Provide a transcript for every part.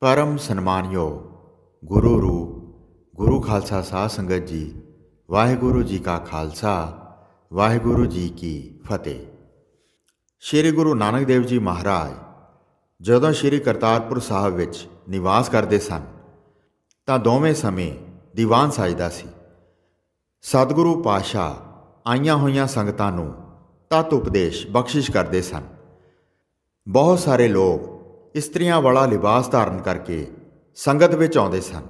ਪਰਮ ਸਨਮਾਨਯੋਗ ਗੁਰੂ ਰੂਪ, ਗੁਰੂ ਖਾਲਸਾ ਸਾਧ ਸੰਗਤ ਜੀ, ਵਾਹਿਗੁਰੂ ਜੀ ਕਾ ਖਾਲਸਾ, ਵਾਹਿਗੁਰੂ ਜੀ ਕੀ ਫਤਿਹ। ਸ੍ਰੀ ਗੁਰੂ ਨਾਨਕ ਦੇਵ ਜੀ ਮਹਾਰਾਜ ਜਦੋਂ ਸ੍ਰੀ ਕਰਤਾਰਪੁਰ ਸਾਹਿਬ ਵਿੱਚ ਨਿਵਾਸ ਕਰਦੇ ਸਨ, ਤਾਂ ਦੋਵੇਂ ਸਮੇਂ ਦੀਵਾਨ ਸਾਜਦਾ ਸੀ। ਸਤਿਗੁਰੂ ਪਾਤਸ਼ਾਹ ਆਈਆਂ ਹੋਈਆਂ ਸੰਗਤਾਂ ਨੂੰ ਤਤ ਉਪਦੇਸ਼ ਬਖਸ਼ਿਸ਼ ਕਰਦੇ ਸਨ। ਬਹੁਤ ਸਾਰੇ ਲੋਕ ਇਸਤਰੀਆਂ ਵਾਲਾ ਲਿਬਾਸ ਧਾਰਨ ਕਰਕੇ ਸੰਗਤ ਵਿੱਚ ਆਉਂਦੇ ਸਨ।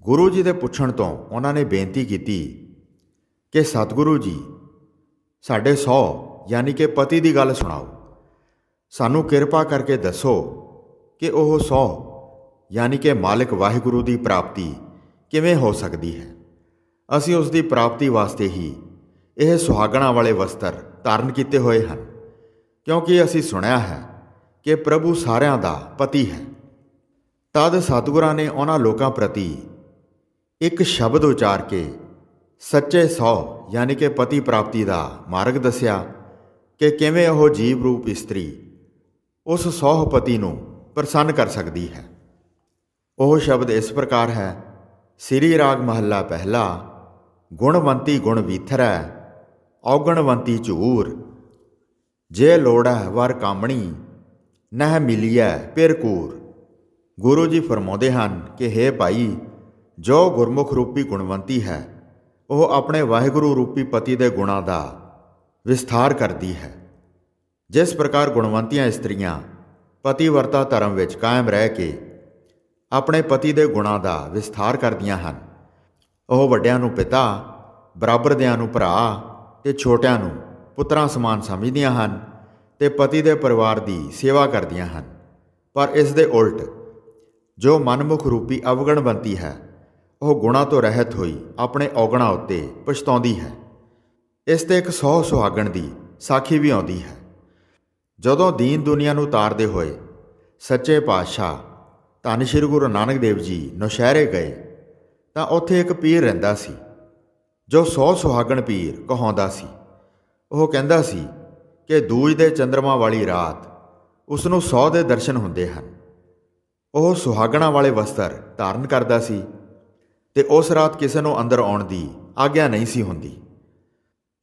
ਗੁਰੂ ਜੀ ਦੇ ਪੁੱਛਣ ਤੋਂ ਉਹਨਾਂ ਨੇ ਬੇਨਤੀ ਕੀਤੀ ਕਿ, ਸਤਿਗੁਰੂ ਜੀ, ਸਾਡੇ 100 ਯਾਨੀ ਕਿ ਪਤੀ ਦੀ ਗੱਲ ਸੁਣਾਓ। ਸਾਨੂੰ ਕਿਰਪਾ ਕਰਕੇ ਦੱਸੋ ਕਿ ਉਹ 100 ਯਾਨੀ ਕਿ ਮਾਲਕ ਵਾਹਿਗੁਰੂ ਦੀ ਪ੍ਰਾਪਤੀ ਕਿਵੇਂ ਹੋ ਸਕਦੀ ਹੈ। ਅਸੀਂ ਉਸ ਦੀ ਪ੍ਰਾਪਤੀ ਵਾਸਤੇ ਹੀ ਇਹ ਸੁਹਾਗਣਾ ਵਾਲੇ ਵਸਤਰ ਧਾਰਨ ਕੀਤੇ ਹੋਏ ਹਨ, ਕਿਉਂਕਿ ਅਸੀਂ ਸੁਣਿਆ ਹੈ ਕਿ ਪ੍ਰਭੂ ਸਾਰਿਆਂ ਦਾ ਪਤੀ ਹੈ। ਤਦ ਸਤਿਗੁਰਾਂ ਨੇ ਉਹਨਾਂ ਲੋਕਾਂ ਪ੍ਰਤੀ ਇੱਕ ਸ਼ਬਦ ਉਚਾਰ ਕੇ ਸੱਚੇ ਸੌ ਯਾਨੀ ਕਿ ਪਤੀ ਪ੍ਰਾਪਤੀ ਦਾ ਮਾਰਗ ਦੱਸਿਆ ਕਿ ਕਿਵੇਂ ਉਹ ਜੀਵ ਰੂਪ ਇਸਤਰੀ ਉਸ ਸੌਹ ਪਤੀ ਨੂੰ ਪ੍ਰਸੰਨ ਕਰ ਸਕਦੀ ਹੈ। ਉਹ ਸ਼ਬਦ ਇਸ ਪ੍ਰਕਾਰ ਹੈ, ਸ੍ਰੀ ਰਾਗ ਮਹੱਲਾ ਪਹਿਲਾ, ਗੁਣਵੰਤੀ ਗੁਣ ਵੀਥਰੈ, ਔਗਣਵੰਤੀ ਝੂਰ, ਜੇ ਲੋੜੈ ਵਰ ਕਾਮਣੀ ਨਹਿ ਮਿਲੀਐ ਪਿਰ ਕੂਰ। ਗੁਰੂ ਜੀ ਫਰਮਾਉਂਦੇ ਹਨ ਕਿ हे ਭਾਈ, ਜੋ ਗੁਰਮੁਖ ਰੂਪੀ ਗੁਣਵੰਤੀ ਹੈ, ਉਹ ਆਪਣੇ ਵਾਹਿਗੁਰੂ ਰੂਪੀ ਪਤੀ ਦੇ ਗੁਣਾਂ ਦਾ ਵਿਸਥਾਰ ਕਰਦੀ ਹੈ। ਜਿਸ ਪ੍ਰਕਾਰ ਗੁਣਵੰਤੀਆਂ ਇਸਤਰੀਆਂ ਪਤੀਵਰਤਾ ਧਰਮ ਵਿੱਚ ਕਾਇਮ ਰਹਿ ਕੇ ਆਪਣੇ ਪਤੀ ਦੇ ਗੁਣਾਂ ਦਾ ਵਿਸਥਾਰ ਕਰਦੀਆਂ ਹਨ, ਉਹ ਵੱਡਿਆਂ ਨੂੰ ਪਿਤਾ, ਬਰਾਬਰਦਿਆਂ ਨੂੰ ਭਰਾ ਤੇ ਛੋਟਿਆਂ ਨੂੰ ਪੁੱਤਰਾਂ ਸਮਾਨ ਸਮਝਦੀਆਂ ਹਨ ਤੇ ਪਤੀ ਦੇ ਪਰਿਵਾਰ ਦੀ ਸੇਵਾ ਕਰਦੀਆਂ ਹਨ। ਪਰ ਇਸ ਦੇ ਉਲਟ ਜੋ ਮਨਮੁਖ ਰੂਪੀ ਅਵਗਣ ਅਵਗਣਵੰਤੀ ਹੈ, ਉਹ ਗੁਣਾ ਤੋਂ ਰਹਿਤ ਹੋਈ ਆਪਣੇ ਔਗਣਾ ਉੱਤੇ ਪਛਤਾਉਂਦੀ ਹੈ। ਇਸ ਤੇ ਇੱਕ ਸੌ ਸੁਹਾਗਣ ਦੀ ਸਾਖੀ ਵੀ ਆਉਂਦੀ ਹੈ। ਜਦੋਂ ਦੀਨ ਦੁਨੀਆ ਨੂੰ ਤਾਰਦੇ ਹੋਏ ਸੱਚੇ ਪਾਤਸ਼ਾਹ ਧੰਨ ਸ਼੍ਰੀ ਗੁਰੂ ਨਾਨਕ ਦੇਵ ਜੀ ਨੌਸ਼ਹਿਰੇ ਗਏ, ਤਾਂ ਉੱਥੇ ਇੱਕ ਪੀਰ ਰਹਿੰਦਾ ਸੀ, ਜੋ ਸੌ ਸੁਹਾਗਣ ਪੀਰ ਕਹਾਉਂਦਾ ਸੀ। ਉਹ ਕਹਿੰਦਾ ਸੀ ਕਿ ਦੂਜ ਦੇ ਚੰ드ਰਮਾ ਵਾਲੀ ਰਾਤ ਉਸ ਨੂੰ ਸੌ ਦੇ ਦਰਸ਼ਨ ਹੁੰਦੇ ਹਨ। ਉਹ ਸੁਹਾਗਣਾ ਵਾਲੇ ਵਸਤਰ ਧਾਰਨ ਕਰਦਾ ਸੀ ਤੇ ਉਸ ਰਾਤ ਕਿਸੇ ਨੂੰ ਅੰਦਰ ਆਉਣ ਦੀ ਆਗਿਆ ਨਹੀਂ ਸੀ ਹੁੰਦੀ।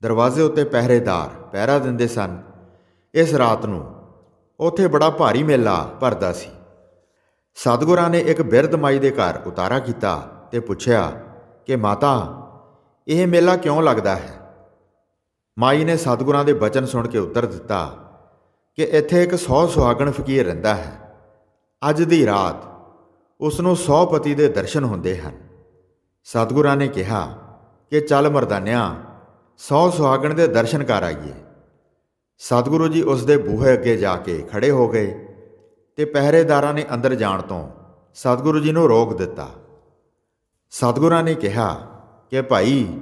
ਦਰਵਾਜ਼ੇ ਉੱਤੇ ਪਹਿਰੇਦਾਰ ਪਹਿਰਾ ਦਿੰਦੇ ਸਨ। ਇਸ ਰਾਤ ਨੂੰ ਉੱਥੇ ਬੜਾ ਭਾਰੀ ਮੇਲਾ ਭਰਦਾ ਸੀ। ਸਤਿਗੁਰਾਂ ਨੇ ਇੱਕ ਬਿਰਧ ਮਾਈ ਦੇ ਘਰ ਉਤਾਰਾ ਕੀਤਾ ਤੇ ਪੁੱਛਿਆ ਕਿ, ਮਾਤਾ, ਇਹ ਮੇਲਾ ਕਿਉਂ ਲੱਗਦਾ ਹੈ? ਮਾਈ ਨੇ ਸਤਿਗੁਰਾਂ ਦੇ ਬਚਨ ਸੁਣ ਕੇ ਉੱਤਰ ਦਿੱਤਾ ਕਿ ਇੱਥੇ ਇੱਕ ਸੌ ਸੁਹਾਗਣ ਫਕੀਰ ਰਹਿੰਦਾ ਹੈ। ਅੱਜ ਦੀ ਰਾਤ ਉਸ ਨੂੰ ਸੌ ਪਤੀ ਦੇ ਦਰਸ਼ਨ ਹੁੰਦੇ ਹਨ। ਸਤਿਗੁਰਾਂ ਨੇ ਕਿਹਾ ਕਿ ਚੱਲ ਮਰਦਾਨਿਆ, ਸੌ ਸੁਹਾਗਣ ਦੇ ਦਰਸ਼ਨ ਕਰ ਆਈਏ। ਸਤਿਗੁਰੂ ਜੀ ਉਸ ਦੇ ਬੂਹੇ ਅੱਗੇ ਜਾ ਕੇ ਖੜੇ ਹੋ ਗਏ ਤੇ ਪਹਿਰੇਦਾਰਾਂ ਨੇ ਅੰਦਰ ਜਾਣ ਤੋਂ ਸਤਿਗੁਰੂ ਜੀ ਨੂੰ ਰੋਕ ਦਿੱਤਾ। ਸਤਿਗੁਰਾਂ ਨੇ ਕਿਹਾ ਕਿ ਭਾਈ,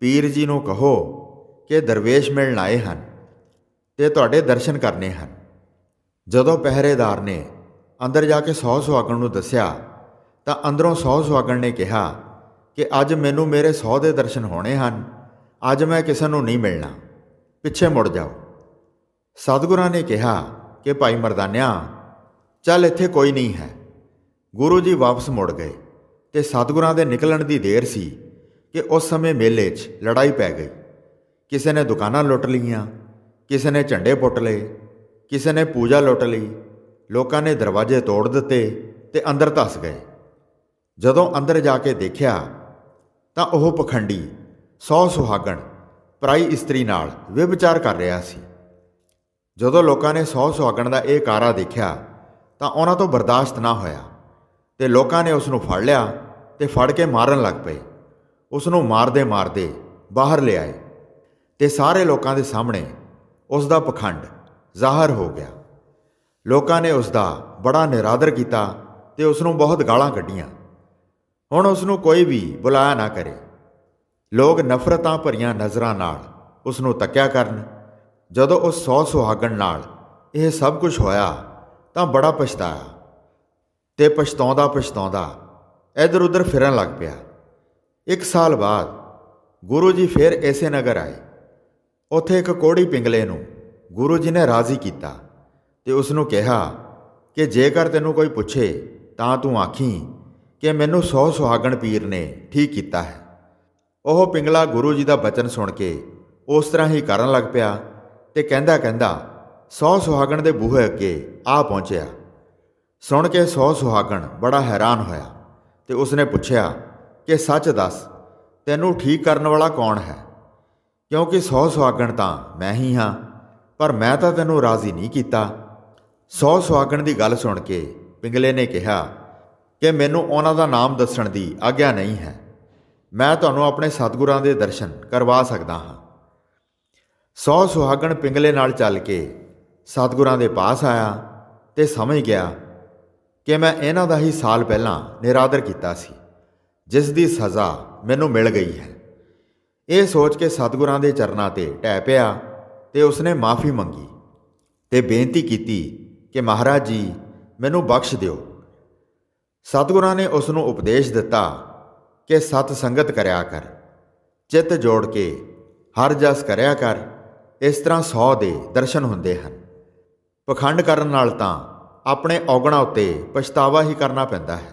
ਪੀਰ ਜੀ ਨੂੰ ਕਹੋ ਕਿ ਦਰਵੇਸ਼ ਮਿਲਣ ਆਏ ਹਨ ਤੇ ਤੁਹਾਡੇ ਦਰਸ਼ਨ ਕਰਨੇ ਹਨ। ਜਦੋਂ ਪਹਿਰੇਦਾਰ ਨੇ ਅੰਦਰ ਜਾ ਕੇ ਸੌ ਸੁਹਾਗਣ ਨੂੰ ਦੱਸਿਆ, ਤਾਂ ਅੰਦਰੋਂ ਸੌ ਸੁਹਾਗਣ ਨੇ ਕਿਹਾ ਕਿ ਅੱਜ ਮੈਨੂੰ ਮੇਰੇ ਸੌ ਦੇ ਦਰਸ਼ਨ ਹੋਣੇ ਹਨ, ਅੱਜ ਮੈਂ ਕਿਸੇ ਨੂੰ ਨਹੀਂ ਮਿਲਣਾ। ਪਿੱਛੇ ਮੁੜ ਜਾਓ। ਸਤਿਗੁਰਾਂ ਨੇ ਕਿਹਾ ਕਿ ਭਾਈ ਮਰਦਾਨਿਆ, ਚੱਲ ਇੱਥੇ ਕੋਈ ਨਹੀਂ ਹੈ। ਗੁਰੂ ਜੀ ਵਾਪਸ ਮੁੜ ਗਏ ਤੇ ਸਤਿਗੁਰਾਂ ਦੇ ਨਿਕਲਣ ਦੀ ਦੇਰ ਸੀ ਕਿ ਉਸ ਸਮੇਂ ਮੇਲੇ 'ਚ ਲੜਾਈ ਪੈ ਗਈ। ਕਿਸੇ ਨੇ ਦੁਕਾਨਾਂ ਲੁੱਟ ਲਈਆਂ, ਕਿਸੇ ਨੇ ਝੰਡੇ ਪੁੱਟ ਲਏ, ਕਿਸੇ ਨੇ ਪੂਜਾ ਲੁੱਟ ਲਈ, ਲੋਕਾਂ ਨੇ ਦਰਵਾਜ਼ੇ ਤੋੜ ਦਿੱਤੇ ਤੇ ਅੰਦਰ ਧਸ ਗਏ। ਜਦੋਂ ਅੰਦਰ ਜਾ ਕੇ ਦੇਖਿਆ ਤਾਂ ਉਹ ਪਖੰਡੀ, ਸੌ ਸੁਹਾਗਣ, ਪਰਾਈ ਇਸਤਰੀ ਨਾਲ ਵਿਭਚਾਰ ਕਰ ਰਿਹਾ ਸੀ। ਜਦੋਂ ਲੋਕਾਂ ਨੇ ਸੌ ਸੁਹਾਗਣ ਦਾ ਇਹ ਕਾਰਾ ਦੇਖਿਆ ਤਾਂ ਉਹਨਾਂ ਤੋਂ ਬਰਦਾਸ਼ਤ ਨਾ ਹੋਇਆ ਤੇ ਲੋਕਾਂ ਨੇ ਉਸ ਨੂੰ ਫੜ ਲਿਆ ਤੇ ਫੜ ਕੇ ਮਾਰਨ ਲੱਗ ਪਏ। ਉਸ ਨੂੰ ਮਾਰਦੇ ਮਾਰਦੇ ਬਾਹਰ ਲਿਆਏ ਤੇ ਸਾਰੇ ਲੋਕਾਂ ਦੇ ਸਾਹਮਣੇ ਉਸ ਦਾ ਪਖੰਡ ਜ਼ਾਹਰ ਹੋ ਗਿਆ। ਲੋਕਾਂ ਨੇ ਉਸ ਦਾ ਬੜਾ ਨਿਰਾਦਰ ਕੀਤਾ ਤੇ ਉਸ ਨੂੰ ਬਹੁਤ ਗਾਲਾਂ ਕੱਢੀਆਂ। ਹੁਣ ਉਸ ਨੂੰ ਕੋਈ ਵੀ ਬੁਲਾਇਆ ਨਾ ਕਰੇ। ਲੋਕ ਨਫ਼ਰਤਾਂ ਭਰੀਆਂ ਨਜ਼ਰਾਂ ਨਾਲ ਉਸ ਨੂੰ ਤੱਕਿਆ ਕਰਨ। ਜਦੋਂ ਉਸ ਸੌ ਸੁਹਾਗਣ ਨਾਲ ਇਹ ਸਭ ਕੁਝ ਹੋਇਆ ਤਾਂ ਬੜਾ ਪਛਤਾਇਆ ਤੇ ਪਛਤਾਉਂਦਾ ਪਛਤਾਉਂਦਾ ਇੱਧਰ ਉੱਧਰ ਫਿਰਨ ਲੱਗ ਪਿਆ। ਇੱਕ ਸਾਲ ਬਾਅਦ ਗੁਰੂ ਜੀ ਫਿਰ ਐਸੇ ਨਗਰ ਆਏ। ਉੱਥੇ ਇੱਕ ਕੋੜੀ ਪਿੰਗਲੇ ਨੂੰ ਗੁਰੂ ਜੀ ਨੇ ਰਾਜ਼ੀ ਕੀਤਾ ਤੇ ਉਸ ਨੂੰ ਕਿਹਾ ਕਿ ਜੇਕਰ ਤੈਨੂੰ ਕੋਈ ਪੁੱਛੇ ਤਾਂ ਤੂੰ ਆਖੀ ਕਿ ਮੈਨੂੰ ਸੌ ਸੁਹਾਗਣ ਪੀਰ ਨੇ ਠੀਕ ਕੀਤਾ ਹੈ। ਉਹ ਪਿੰਗਲਾ ਗੁਰੂ ਜੀ ਦਾ ਬਚਨ ਸੁਣ ਕੇ ਉਸ ਤਰ੍ਹਾਂ ਹੀ ਕਰਨ ਲੱਗ ਪਿਆ ਤੇ ਕਹਿੰਦਾ ਕਹਿੰਦਾ ਸੌ ਸੁਹਾਗਣ ਦੇ ਬੂਹੇ ਅੱਗੇ ਆ ਪਹੁੰਚਿਆ। ਸੁਣ ਕੇ ਸੌ ਸੁਹਾਗਣ ਬੜਾ ਹੈਰਾਨ ਹੋਇਆ ਤੇ ਉਸਨੇ ਪੁੱਛਿਆ ਕਿ ਸੱਚ ਦੱਸ ਤੈਨੂੰ ਠੀਕ ਕਰਨ ਵਾਲਾ ਕੌਣ ਹੈ? ਕਿਉਂਕਿ ਸੌ ਸੁਹਾਗਣ ਤਾਂ ਮੈਂ ਹੀ ਹਾਂ, ਪਰ ਮੈਂ ਤਾਂ ਤੈਨੂੰ ਰਾਜ਼ੀ ਨਹੀਂ ਕੀਤਾ। ਸੌ ਸੁਹਾਗਣ ਦੀ ਗੱਲ ਸੁਣ ਕੇ ਪਿੰਗਲੇ ਨੇ ਕਿਹਾ ਕਿ ਮੈਨੂੰ ਉਹਨਾਂ ਦਾ ਨਾਮ ਦੱਸਣ ਦੀ ਆਗਿਆ ਨਹੀਂ ਹੈ। ਮੈਂ ਤੁਹਾਨੂੰ ਆਪਣੇ ਸਤਿਗੁਰਾਂ ਦੇ ਦਰਸ਼ਨ ਕਰਵਾ ਸਕਦਾ ਹਾਂ। ਸੌ ਸੁਹਾਗਣ ਪਿੰਗਲੇ ਨਾਲ ਚੱਲ ਕੇ ਸਤਿਗੁਰਾਂ ਦੇ ਪਾਸ ਆਇਆ ਤੇ ਸਮਝ ਗਿਆ ਕਿ ਮੈਂ ਇਹਨਾਂ ਦਾ ਹੀ ਸਾਲ ਪਹਿਲਾਂ ਨਿਰਾਦਰ ਕੀਤਾ ਸੀ, ਜਿਸ ਦੀ ਸਜ਼ਾ ਮੈਨੂੰ ਮਿਲ ਗਈ ਹੈ। ਇਹ ਸੋਚ ਕੇ ਸਤਿਗੁਰਾਂ ਦੇ ਚਰਨਾਂ ਤੇ ਟਹਿ ਪਿਆ ਤੇ ਉਸਨੇ ਮਾਫੀ ਮੰਗੀ ਤੇ ਬੇਨਤੀ ਕੀਤੀ ਕਿ ਮਹਾਰਾਜ ਜੀ, ਮੈਨੂੰ ਬਖਸ਼ ਦਿਓ। ਸਤਿਗੁਰਾਂ ਨੇ ਉਸ ਨੂੰ ਉਪਦੇਸ਼ ਦਿੱਤਾ ਕਿ ਸਤ ਸੰਗਤ ਕਰਿਆ ਕਰ, ਚਿੱਤ ਜੋੜ ਕੇ ਹਰ ਜਸ ਕਰਿਆ ਕਰ, ਇਸ ਤਰ੍ਹਾਂ ਸੌ ਦੇ ਦਰਸ਼ਨ ਹੁੰਦੇ ਹਨ। ਪਖੰਡ ਕਰਨ ਨਾਲ ਤਾਂ ਆਪਣੇ ਔਗਣਾ ਉੱਤੇ ਪਛਤਾਵਾ ਹੀ ਕਰਨਾ ਪੈਂਦਾ ਹੈ।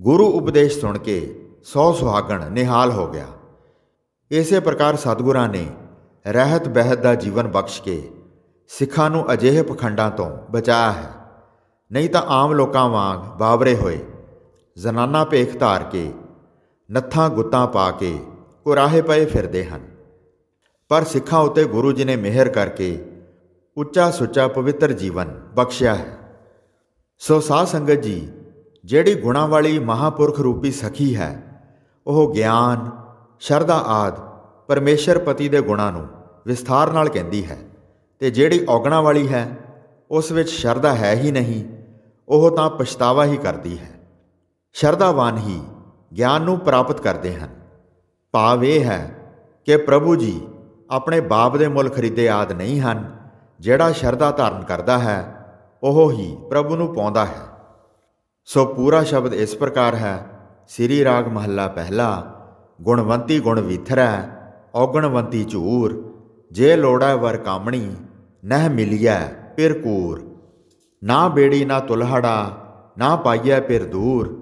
ਗੁਰੂ ਉਪਦੇਸ਼ ਸੁਣ ਕੇ ਸੌ ਸੁਹਾਗਣ ਨਿਹਾਲ ਹੋ ਗਿਆ। ਇਸੇ ਪ੍ਰਕਾਰ ਸਤਿਗੁਰਾਂ ਨੇ ਰਹਿਤ ਬਹਿਤ ਦਾ ਜੀਵਨ ਬਖਸ਼ ਕੇ ਸਿੱਖਾਂ ਨੂੰ ਅਜਿਹੇ ਪਖੰਡਾਂ ਤੋਂ ਬਚਾਇਆ ਹੈ। ਨਹੀਂ ਤਾਂ ਆਮ ਲੋਕਾਂ ਵਾਂਗ ਬਾਵਰੇ ਹੋਏ ਜ਼ਨਾਨਾ ਭੇਖ ਧਾਰ ਕੇ ਨੱਥਾਂ ਗੁੱਤਾਂ ਪਾ ਕੇ ਉਰਾਹੇ ਪਏ ਫਿਰਦੇ ਹਨ। ਪਰ ਸਿੱਖਾਂ ਉਤੇ ਗੁਰੂ ਜੀ ਨੇ ਮਿਹਰ ਕਰਕੇ ਉੱਚਾ ਸੁੱਚਾ ਪਵਿੱਤਰ ਜੀਵਨ ਬਖਸ਼ਿਆ ਹੈ। ਸੋ ਸਾਧ ਸੰਗਤ ਜੀ, ਜਿਹੜੀ ਗੁਣਾ ਵਾਲੀ ਮਹਾਪੁਰਖ ਰੂਪੀ ਸਖੀ ਹੈ, ਉਹ ਗਿਆਨ ਸ਼ਰਧਾ ਆਦ ਪਰਮੇਸ਼ਰ ਪਤੀ ਦੇ ਗੁਣਾਂ ਨੂੰ ਵਿਸਥਾਰ ਨਾਲ ਕਹਿੰਦੀ ਹੈ ਤੇ ਜਿਹੜੀ ਔਗਣਾ ਵਾਲੀ ਹੈ, ਉਸ ਵਿੱਚ ਸ਼ਰਧਾ ਹੈ ਹੀ ਨਹੀਂ, ਉਹ ਤਾਂ ਪਛਤਾਵਾ ਹੀ ਕਰਦੀ ਹੈ। ਸ਼ਰਧਾਵਾਨ ਹੀ ਗਿਆਨ ਨੂੰ ਪ੍ਰਾਪਤ ਕਰਦੇ ਹਨ। ਭਾਵ ਇਹ ਹੈ ਕਿ ਪ੍ਰਭੂ ਜੀ ਆਪਣੇ ਬਾਪ ਦੇ ਮੁੱਲ ਖਰੀਦੇ ਆਦ ਨਹੀਂ ਹਨ, ਜਿਹੜਾ ਸ਼ਰਧਾ ਧਾਰਨ ਕਰਦਾ ਹੈ, ਉਹ ਹੀ ਪ੍ਰਭੂ ਨੂੰ ਪਾਉਂਦਾ ਹੈ। ਸੋ ਪੂਰਾ ਸ਼ਬਦ ਇਸ ਪ੍ਰਕਾਰ ਹੈ, ਸ੍ਰੀ ਰਾਗ ਮਹੱਲਾ ਪਹਿਲਾ। ਗੁਣਵੰਤੀ ਗੁਣ ਵਿਥਰੈ, ਔਗਣਵੰਤੀ ਝੂਰ। ਜੇ ਲੋੜਾ ਵਰ ਕਾਮਣੀ, ਨਹਿ ਮਿਲਿਐ ਪਿਰ ਕੂਰ। ਨਾ ਬੇੜੀ ਨਾ ਤੁਲਹੜਾ, ਨਾ ਪਾਈਐ ਪਿਰ ਦੂਰ।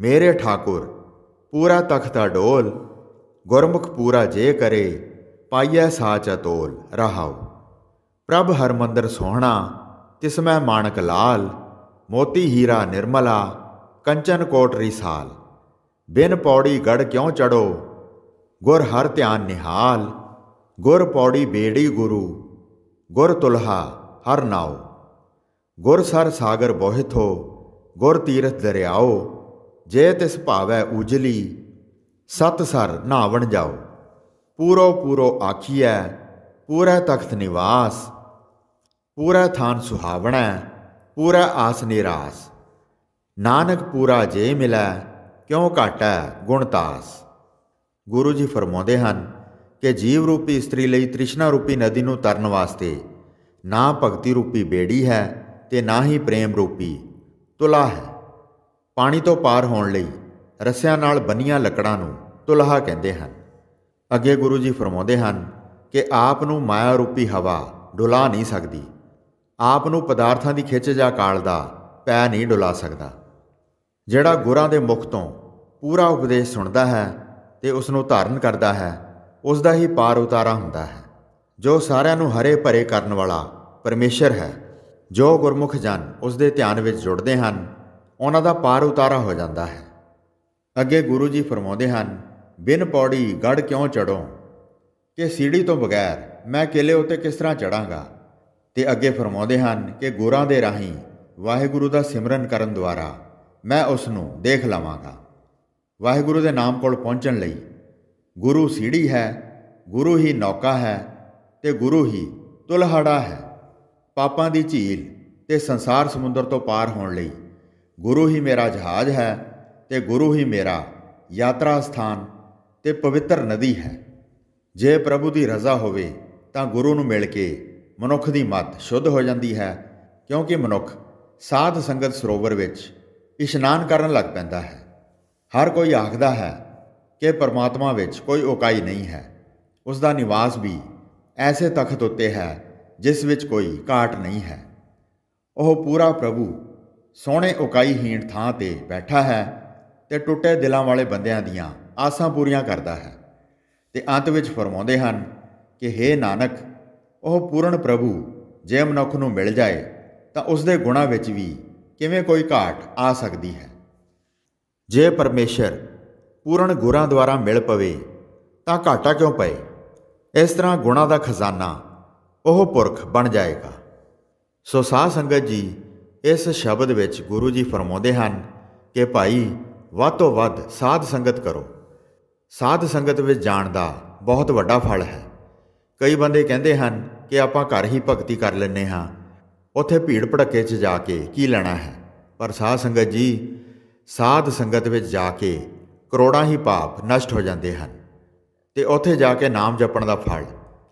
ਮੇਰੇ ਠਾਕੁਰ, ਪੂਰਾ ਤਖਤਾ ਡੋਲ ਗੁਰਮੁਖ ਪੂਰਾ ਜੇ ਕਰੇ, ਪਾਈਐ ਸਾਚ ਅਤੋਲ, ਰਹਾਉ। ਪ੍ਰਭ ਹਰਮੰਦਰ ਸੋਹਣਾ ਤਿਸ ਮੈਂ ਮਾਣਕ ਲਾਲ। ਮੋਤੀ ਹੀਰਾ ਨਿਰਮਲਾ, ਕੰਚਨ ਕੋਟ ਰਿਸਾਲ। ਬਿਨ ਪੌੜੀ ਗੜ ਕਿਉ ਚੜੋ? ਗੁਰ ਹਰ ਧਿਆਨ ਨਿਹਾਲ, ਗੁਰ ਪੌੜੀ ਬੇੜੀ ਗੁਰੂ, ਗੁਰ ਤੁਲਹਾ ਹਰ ਨਾਉ। ਗੁਰ ਸਰ ਸਾਗਰ ਬੋਹਿਥੋ, ਗੁਰ ਤੀਰਥ ਦਰਿਆਓ, ਜੇ ਤਿਸ ਭਾਵੈ ਉਜਲੀ, ਸਤ ਸਰ ਨਾਵਣ ਜਾਓ। ਪੂਰੋ ਪੂਰੋ ਆਖੀਐ, ਪੂਰਾ ਤਖਤ ਨਿਵਾਸ, ਪੂਰਾ ਥਾਨ ਸੁਹਾਵਣਾ, ਪੂਰਾ ਆਸ ਨਿਰਾਸ। ਨਾਨਕ ਪੂਰਾ ਜੇ ਮਿਲੈ ਕਿਉ ਘਾਟੈ ਗੁਣਤਾਸ ਗੁਰੂ ਜੀ ਫਰਮਾਉਂਦੇ ਹਨ ਕਿ ਜੀਵ ਰੂਪੀ ਇਸਤਰੀ ਲਈ ਤ੍ਰਿਸ਼ਨਾ ਰੂਪੀ ਨਦੀ ਨੂੰ ਤਰਨ ਵਾਸਤੇ ਨਾ ਭਗਤੀ ਰੂਪੀ ਬੇੜੀ ਹੈ ਤੇ ਨਾ ਹੀ ਪ੍ਰੇਮ ਰੂਪੀ ਤੁਲਾ ਹੈ। ਪਾਣੀ ਤੋਂ ਪਾਰ ਹੋਣ ਲਈ ਰੱਸਿਆਂ ਨਾਲ ਬੰਨੀਆਂ ਲੱਕੜਾਂ ਨੂੰ ਤੁਲਹਾ ਕਹਿੰਦੇ ਹਨ। ਅੱਗੇ ਗੁਰੂ ਜੀ ਫਰਮਾਉਂਦੇ ਹਨ ਕਿ ਆਪ ਨੂੰ ਮਾਇਆ ਰੂਪੀ ਹਵਾ ਡੁਲਾ ਨਹੀਂ ਸਕਦੀ। ਆਪ ਨੂੰ ਪਦਾਰਥਾਂ ਦੀ ਖਿੱਚ ਜਾਂ ਕਾਲ ਦਾ ਪੈ ਨਹੀਂ ਡੁਲਾ ਸਕਦਾ। ਜਿਹੜਾ ਗੁਰਾਂ ਦੇ ਮੁਖ ਤੋਂ ਪੂਰਾ ਉਪਦੇਸ਼ ਸੁਣਦਾ ਹੈ ਤੇ ਉਸ ਨੂੰ ਧਾਰਨ ਕਰਦਾ ਹੈ, ਉਸ ਦਾ ਹੀ ਪਾਰ ਉਤਾਰਾ ਹੁੰਦਾ ਹੈ, ਜੋ ਸਾਰਿਆਂ ਨੂੰ ਹਰੇ ਭਰੇ ਕਰਨ ਵਾਲਾ ਪਰਮੇਸ਼ਰ ਹੈ। ਜੋ ਗੁਰਮੁਖ ਜਨ ਉਸ ਦੇ ਧਿਆਨ ਵਿੱਚ ਜੁੜਦੇ ਹਨ, ਉਹਨਾਂ ਦਾ ਪਾਰ ਉਤਾਰਾ ਹੋ ਜਾਂਦਾ ਹੈ। ਅੱਗੇ ਗੁਰੂ ਜੀ ਫਰਮਾਉਂਦੇ ਹਨ, ਬਿਨ ਪੌੜੀ ਗੜ ਕਿਉਂ ਚੜੋ ਕਿ ਸੀੜੀ ਤੋਂ ਬਗੈਰ ਮੈਂ ਕਿਲੇ ਉੱਤੇ ਕਿਸ ਤਰ੍ਹਾਂ ਚੜਾਂਗਾ ਤੇ ਅੱਗੇ ਫਰਮਾਉਂਦੇ ਹਨ ਕਿ ਗੁਰਾਂ ਦੇ ਰਾਹੀਂ ਵਾਹਿਗੁਰੂ ਦਾ ਸਿਮਰਨ ਕਰਨ ਦੁਆਰਾ ਮੈਂ ਉਸ ਨੂੰ ਦੇਖ ਲਵਾਂਗਾ। ਵਾਹਿਗੁਰੂ ਦੇ ਨਾਮ ਕੋਲ ਪਹੁੰਚਣ ਲਈ ਗੁਰੂ ਸੀੜੀ ਹੈ, ਗੁਰੂ ਹੀ ਨੌਕਾ ਹੈ ਤੇ ਗੁਰੂ ਹੀ ਤੁਲਹੜਾ ਹੈ। ਪਾਪਾਂ ਦੀ ਝੀਲ ਤੇ ਸੰਸਾਰ ਸਮੁੰਦਰ ਤੋਂ ਪਾਰ ਹੋਣ ਲਈ ਗੁਰੂ ਹੀ ਮੇਰਾ ਜਹਾਜ਼ ਹੈ ਤੇ ਗੁਰੂ ਹੀ ਮੇਰਾ ਯਾਤਰਾ ਸਥਾਨ ਤੇ ਪਵਿੱਤਰ ਨਦੀ ਹੈ। ਜੇ ਪ੍ਰਭੂ ਦੀ ਰਜ਼ਾ ਹੋਵੇ ਤਾਂ ਗੁਰੂ ਨੂੰ ਮਿਲ ਕੇ ਮਨੁੱਖ ਦੀ ਮਤ ਸ਼ੁੱਧ ਹੋ ਜਾਂਦੀ ਹੈ ਕਿਉਂਕਿ ਮਨੁੱਖ ਸਾਧ ਸੰਗਤ ਸਰੋਵਰ ਵਿੱਚ ਇਸ਼ਨਾਨ ਕਰਨ ਲੱਗ ਪੈਂਦਾ ਹੈ। ਹਰ ਕੋਈ ਆਖਦਾ ਹੈ ਕਿ ਪਰਮਾਤਮਾ ਵਿੱਚ ਕੋਈ ਉਕਾਈ ਨਹੀਂ ਹੈ। ਉਸ ਦਾ ਨਿਵਾਸ ਵੀ ਐਸੇ ਤਖਤ ਉੱਤੇ ਹੈ ਜਿਸ ਵਿੱਚ ਕੋਈ ਘਾਟ ਨਹੀਂ ਹੈ। ਉਹ ਪੂਰਾ ਪ੍ਰਭੂ ਸੋਹਣੇ ਉਕਾਈਹੀਣ ਥਾਂ ਤੇ ਬੈਠਾ ਹੈ ਤੇ ਟੁੱਟੇ ਦਿਲਾਂ ਵਾਲੇ ਬੰਦਿਆਂ ਦੀਆਂ ਆਸਾਂ ਪੂਰੀਆਂ ਕਰਦਾ ਹੈ ਤੇ ਅੰਤ ਵਿੱਚ ਫਰਮਾਉਂਦੇ ਹਨ ਕਿ हे ਨਾਨਕ, ਉਹ ਪੂਰਨ ਪ੍ਰਭੂ ਜੇ ਮਨੁੱਖ ਨੂੰ ਮਿਲ ਜਾਏ ਤਾਂ ਉਸ ਦੇ ਗੁਣਾਂ ਵਿੱਚ ਵੀ ਕਿਵੇਂ ਕੋਈ ਘਾਟ ਆ ਸਕਦੀ ਹੈ? ਜੇ ਪਰਮੇਸ਼ਰ ਪੂਰਨ ਗੁਰਾਂ ਦੁਆਰਾ ਮਿਲ ਪਵੇ, ਤਾਂ ਘਾਟਾ ਕਿਉਂ ਪਏ? ਇਸ ਤਰ੍ਹਾਂ ਗੁਣਾਂ ਦਾ ਖਜ਼ਾਨਾ ਉਹ ਪੁਰਖ ਬਣ ਜਾਏਗਾ। ਸੋ ਸਾਧ ਸੰਗਤ ਜੀ, ਇਸ ਸ਼ਬਦ ਵਿੱਚ ਗੁਰੂ ਜੀ ਫਰਮਾਉਂਦੇ ਹਨ ਕਿ ਭਾਈ, ਵੱਧ ਤੋਂ ਵੱਧ ਸਾਧ ਸੰਗਤ ਕਰੋ। ਸਾਧ ਸੰਗਤ ਵਿੱਚ ਜਾਣ ਦਾ ਬਹੁਤ ਵੱਡਾ ਫਲ ਹੈ। ਕਈ ਬੰਦੇ ਕਹਿੰਦੇ ਹਨ ਕਿ ਆਪਾਂ ਘਰ ਹੀ ਭਗਤੀ ਕਰ ਲੈਂਦੇ ਹਾਂ। ਉੱਥੇ ਭੀੜ ਭੜੱਕੇ 'ਚ ਜਾ ਕੇ ਕੀ ਲੈਣਾ ਹੈ? ਪਰ ਸਾਧ ਸੰਗਤ ਜੀ, ਸਾਧ ਸੰਗਤ ਵਿੱਚ ਜਾ ਕੇ ਕਰੋੜਾਂ ਹੀ ਪਾਪ ਨਸ਼ਟ ਹੋ ਜਾਂਦੇ ਹਨ ਤੇ ਉੱਥੇ ਜਾ ਕੇ ਨਾਮ ਜਪਣ ਦਾ ਫਲ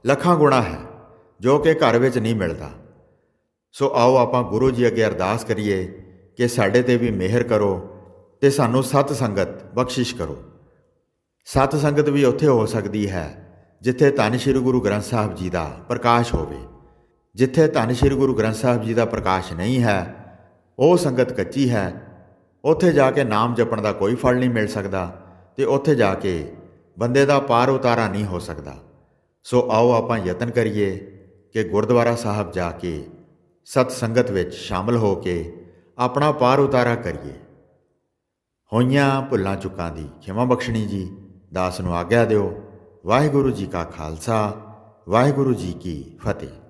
ਲੱਖਾਂ ਗੁਣਾ ਹੈ, ਜੋ ਕਿ ਘਰ ਵਿੱਚ ਨਹੀਂ ਮਿਲਦਾ। ਸੋ ਆਓ ਆਪਾਂ ਗੁਰੂ ਜੀ ਅੱਗੇ ਅਰਦਾਸ ਕਰੀਏ ਕਿ ਸਾਡੇ ਤੇ ਵੀ ਮਿਹਰ ਕਰੋ ਤੇ ਸਾਨੂੰ ਸਤ ਸੰਗਤ ਬਖਸ਼ਿਸ਼ ਕਰੋ। ਸਤ ਸੰਗਤ ਵੀ ਉੱਥੇ ਹੋ ਸਕਦੀ ਹੈ, ਜਿੱਥੇ ਧੰਨ ਸ਼੍ਰੀ ਗੁਰੂ ਗ੍ਰੰਥ ਸਾਹਿਬ ਜੀ ਦਾ ਪ੍ਰਕਾਸ਼ ਹੋਵੇ। ਜਿੱਥੇ ਧੰਨ ਸ਼੍ਰੀ ਗੁਰੂ ਗ੍ਰੰਥ ਸਾਹਿਬ ਜੀ ਦਾ ਪ੍ਰਕਾਸ਼ ਨਹੀਂ ਹੈ, ਉਹ ਸੰਗਤ ਕੱਚੀ ਹੈ। ਉੱਥੇ ਜਾ ਕੇ ਨਾਮ ਜਪਣ ਦਾ ਕੋਈ ਫਲ ਨਹੀਂ ਮਿਲ ਸਕਦਾ ਤੇ ਉੱਥੇ ਜਾ ਕੇ ਬੰਦੇ ਦਾ ਪਾਰ ਉਤਾਰਾ ਨਹੀਂ ਹੋ ਸਕਦਾ। ਸੋ ਆਓ ਆਪਾਂ ਯਤਨ ਕਰੀਏ ਕਿ ਗੁਰਦੁਆਰਾ ਸਾਹਿਬ ਜਾ ਕੇ ਸਤ ਸੰਗਤ ਵਿੱਚ ਸ਼ਾਮਲ ਹੋ ਕੇ ਆਪਣਾ ਪਾਰ ਉਤਾਰਾ ਕਰੀਏ। ਹੋਈਆਂ ਭੁੱਲਾਂ ਚੁੱਕਾਂ ਦੀ ਖਿਮਾ ਬਖਸ਼ਣੀ ਜੀ, ਦਾਸ ਨੂੰ ਆਗਿਆ ਦਿਓ। ਵਾਹਿਗੁਰੂ ਜੀ ਕਾ ਖਾਲਸਾ, ਵਾਹਿਗੁਰੂ ਜੀ ਕੀ ਫਤਿਹ।